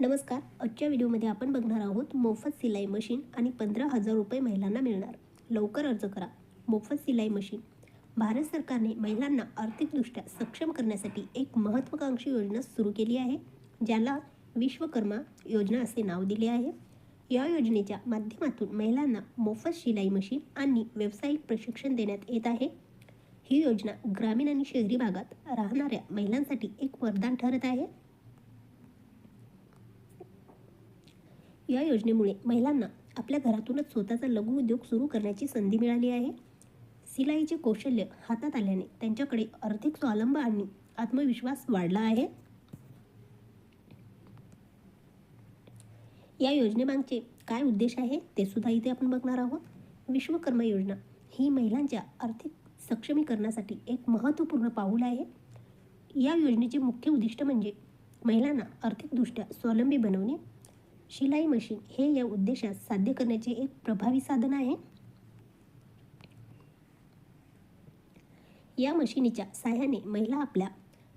नमस्कार आजच्या व्हिडिओमध्ये आपण बघणार आहोत मोफत सिलाई मशीन आणि पंधरा हजार रुपये महिलांना मिळणार. लवकर अर्ज करा. मोफत सिलाई मशीन. भारत सरकारने महिलांना आर्थिकदृष्ट्या सक्षम करण्यासाठी एक महत्त्वाकांक्षी योजना सुरू केली आहे ज्याला विश्वकर्मा योजना असे नाव दिले आहे. या योजनेच्या माध्यमातून महिलांना मोफत शिलाई मशीन आणि व्यावसायिक प्रशिक्षण देण्यात येत आहे. ही योजना ग्रामीण आणि शहरी भागात राहणाऱ्या महिलांसाठी एक वरदान ठरत आहे. या योजनेमुळे महिलांना आपल्या घरातूनच स्वतःचा लघु उद्योग सुरू करण्याची संधी मिळाली आहे. सिलाईचे कौशल्य हातात आल्याने त्यांच्याकडे आर्थिक स्वावलंब आणि आत्मविश्वास वाढला आहे. या योजनेमागचे काय उद्देश आहे ते सुद्धा इथे आपण बघणार आहोत. विश्वकर्मा योजना ही महिलांच्या आर्थिक सक्षमीकरणासाठी एक महत्त्वपूर्ण पाऊल आहे. या योजनेचे मुख्य उद्दिष्ट म्हणजे महिलांना आर्थिकदृष्ट्या स्वावलंबी बनवणे शिलाई मशीन हे या उद्देशास साध्य करण्याचे एक प्रभावी साधन आहे. या मशिनीच्या साह्याने महिला आपल्या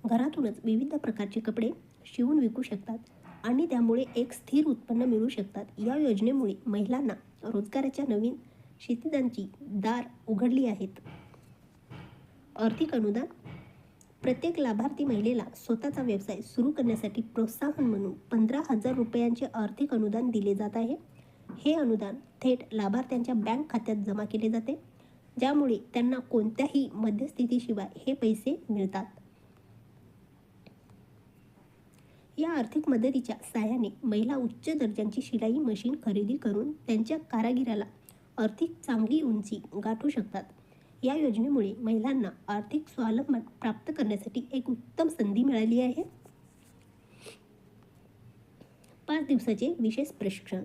घरातूनच विविध प्रकारचे कपडे शिवून विकू शकतात आणि त्यामुळे एक स्थिर उत्पन्न मिळू शकतात. या योजनेमुळे महिलांना रोजगाराच्या नवीन शेतीदांची दार उघडली आहेत. आर्थिक अनुदान प्रत्येक लाभार्थी महिलेला स्वतःचा व्यवसाय सुरू करण्यासाठी प्रोत्साहन म्हणून पंधरा हजार रुपयांचे आर्थिक अनुदान दिले जात आहे. हे अनुदान थेट लाभार्थ्यांच्या बँक खात्यात जमा केले जाते. ज्यामुळे त्यांना कोणत्याही मध्यस्थितीशिवाय हे पैसे मिळतात. या आर्थिक मदतीच्या सहाय्याने महिला उच्च दर्जाची शिलाई मशीन खरेदी करून त्यांच्या कारागिराला आर्थिक चांगली उंची गाठू शकतात. या योजनेमुळे महिलांना आर्थिक स्वावलंबन प्राप्त करण्यासाठी एक उत्तम संधी मिळाली आहे. पाच दिवसाचे विशेष प्रशिक्षण.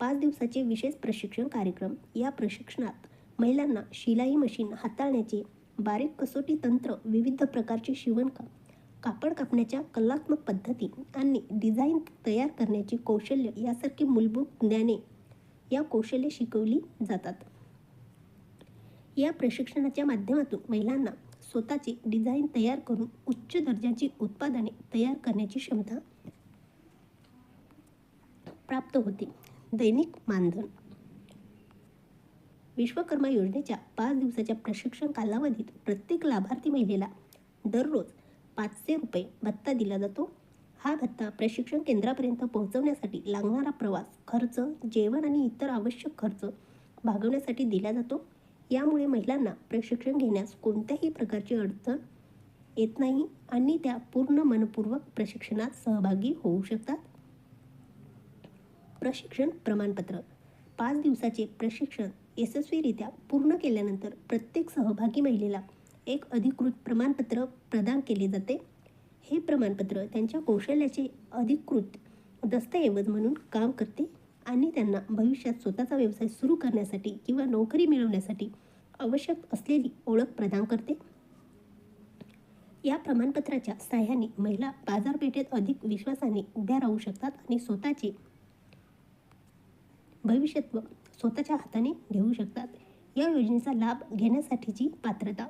पाच दिवसाचे विशेष प्रशिक्षण कार्यक्रम. या प्रशिक्षणात महिलांना शिलाई मशीन हाताळण्याचे बारीक कसोटी तंत्र विविध प्रकारचे शिवणकाम कापड कापण्याच्या कलात्मक पद्धती आणि डिझाईन तयार करण्याचे कौशल्य यासारखी मूलभूत ज्ञाने या कौशल्य शिकवली जातात. या प्रशिक्षणाच्या माध्यमातून महिलांना स्वतःचे डिझाईन तयार करून उच्च दर्जाची उत्पादने तयार करण्याची क्षमता प्राप्त होते. दैनिक मानधन. विश्वकर्मा योजनेच्या पाच दिवसाच्या प्रशिक्षण कालावधीत प्रत्येक लाभार्थी महिलेला दररोज पाचशे रुपये भत्ता दिला जातो. हा भत्ता प्रशिक्षण केंद्रापर्यंत पोहोचवण्यासाठी लागणारा प्रवास खर्च जेवण आणि इतर आवश्यक खर्च भागवण्यासाठी दिला जातो. यामुळे महिलांना प्रशिक्षण घेण्यास कोणत्याही प्रकारची अडचण येत नाही आणि त्या पूर्ण मनपूर्वक प्रशिक्षणात सहभागी होऊ शकतात. प्रशिक्षण प्रमाणपत्र. पाच दिवसाचे प्रशिक्षण यशस्वीरित्या पूर्ण केल्यानंतर प्रत्येक सहभागी महिलेला एक अधिकृत प्रमाणपत्र प्रदान केले जाते. हे प्रमाणपत्र त्यांच्या कौशल्याचे अधिकृत दस्तऐवज म्हणून काम करते आणि त्यांना भविष्यात स्वतःचा व्यवसाय सुरू करण्यासाठी किंवा नोकरी मिळवण्यासाठी आवश्यक असलेली ओळख प्रदान करते. या प्रमाणपत्राच्या सहाय्याने महिला बाजारपेठेत अधिक विश्वासाने उभ्या राहू शकतात आणि स्वतःचे भविष्यत्व स्वतःच्या हाताने घेऊ शकतात. या योजनेचा लाभ घेण्यासाठीची पात्रता.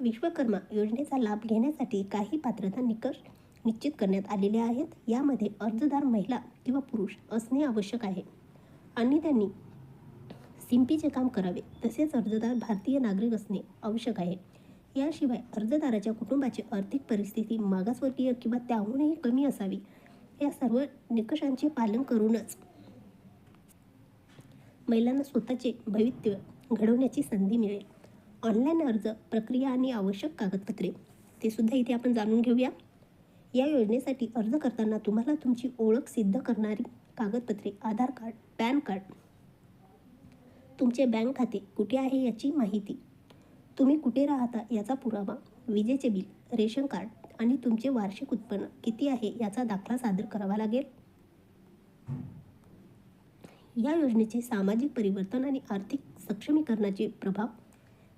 विश्वकर्मा योजनेचा लाभ घेण्यासाठी काही पात्रता निकष निश्चित करण्यात आलेले आहेत. यामध्ये अर्जदार महिला किंवा पुरुष असणे आवश्यक आहे. आणि त्यांनी सिंपीचे काम करावे तसेच अर्जदार भारतीय नागरिक असणे आवश्यक आहे. याशिवाय अर्जदाराच्या कुटुंबाची आर्थिक परिस्थिती मागासवर्गीय किंवा त्याहूनही कमी असावी या सर्व निकषांचे पालन करूनच महिलांना स्वतःचे भवितव्य घडवण्याची संधी मिळेल. ऑनलाईन अर्ज प्रक्रिया आणि आवश्यक कागदपत्रे ते सुद्धा इथे आपण जाणून घेऊया. या योजनेसाठी अर्ज करताना तुम्हाला तुमची ओळख सिद्ध करणारी कागदपत्रे आधार कार्ड पॅन कार्ड तुमचे बँक खाते कुठे आहे याची माहिती. तुम्ही कुठे राहता याचा पुरावा विजेचे बिल रेशन कार्ड आणि तुमचे वार्षिक उत्पन्न किती आहे याचा दाखला सादर करावा लागेल. या योजनेचे सामाजिक परिवर्तन आणि आर्थिक सक्षमीकरणाचे प्रभाव.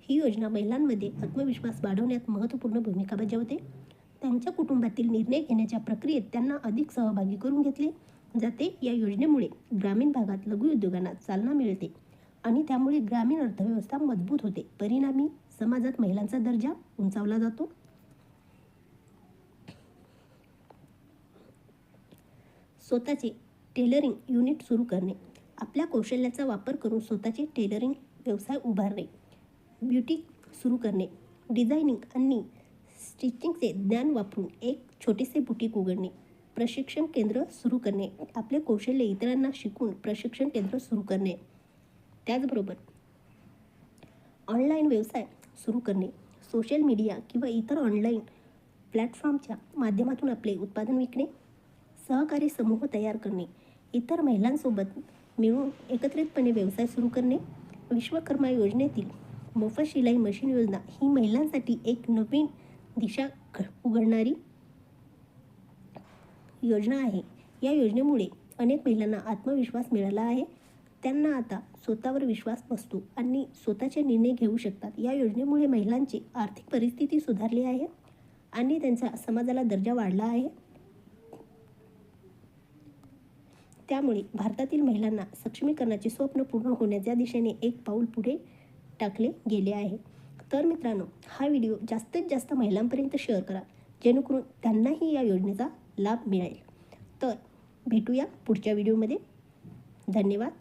ही योजना महिलांमध्ये आत्मविश्वास वाढवण्यात महत्त्वपूर्ण भूमिका बजावते. त्यांच्या कुटुंबातील निर्णय घेण्याच्या प्रक्रियेत त्यांना अधिक सहभागी करून घेतले जाते. या योजनेमुळे ग्रामीण भागात लघु उद्योगांना चालना मिळते. आणि त्यामुळे ग्रामीण अर्थव्यवस्था मजबूत होते. परिणामी समाजात महिलांचा दर्जा उंचावला जातो. स्वतःचे टेलरिंग युनिट सुरू करणे. आपल्या कौशल्याचा वापर करून स्वतःचे टेलरिंग व्यवसाय उभारणे. ब्युटी सुरू करणे. डिझायनिंग आणि स्टिचिंगचे ज्ञान वापरून एक छोटेसे बुटीक उघडणे. प्रशिक्षण केंद्र सुरू करणे. आपले कौशल्य इतरांना शिकून प्रशिक्षण केंद्र सुरू करणे. त्याचबरोबर ऑनलाईन व्यवसाय सुरू करणे सोशल मीडिया किंवा इतर ऑनलाईन प्लॅटफॉर्मच्या माध्यमातून आपले उत्पादन विकणे सहकारी समूह तयार करणे इतर महिलांसोबत मिळून एकत्रितपणे व्यवसाय सुरू करणे विश्वकर्मा योजनेतील मोफत शिलाई मशीन योजना ही महिलांसाठी एक नवीन दिशा घ- उघडणारी योजना आहे. या योजनेमुळे अनेक महिलांना आत्मविश्वास मिळाला आहे. त्यांना आता स्वतःवर विश्वास बसतो आणि स्वतःचे निर्णय घेऊ शकतात. या योजनेमुळे महिलांची आर्थिक परिस्थिती सुधारली आहे आणि त्यांचा समाजाला दर्जा वाढला आहे. त्यामुळे भारतातील महिलांना सक्षमीकरणाचे स्वप्न पूर्ण होण्याच्या दिशेने एक पाऊल पुढे टाकले गेले आहे. तर मित्रांनो हा व्हिडिओ जास्तीत जास्त महिलांपर्यंत शेअर करा जेणेकरून त्यांनाही या योजनेचा लाभ मिळेल. तर भेटूया पुढच्या व्हिडिओमध्ये. धन्यवाद.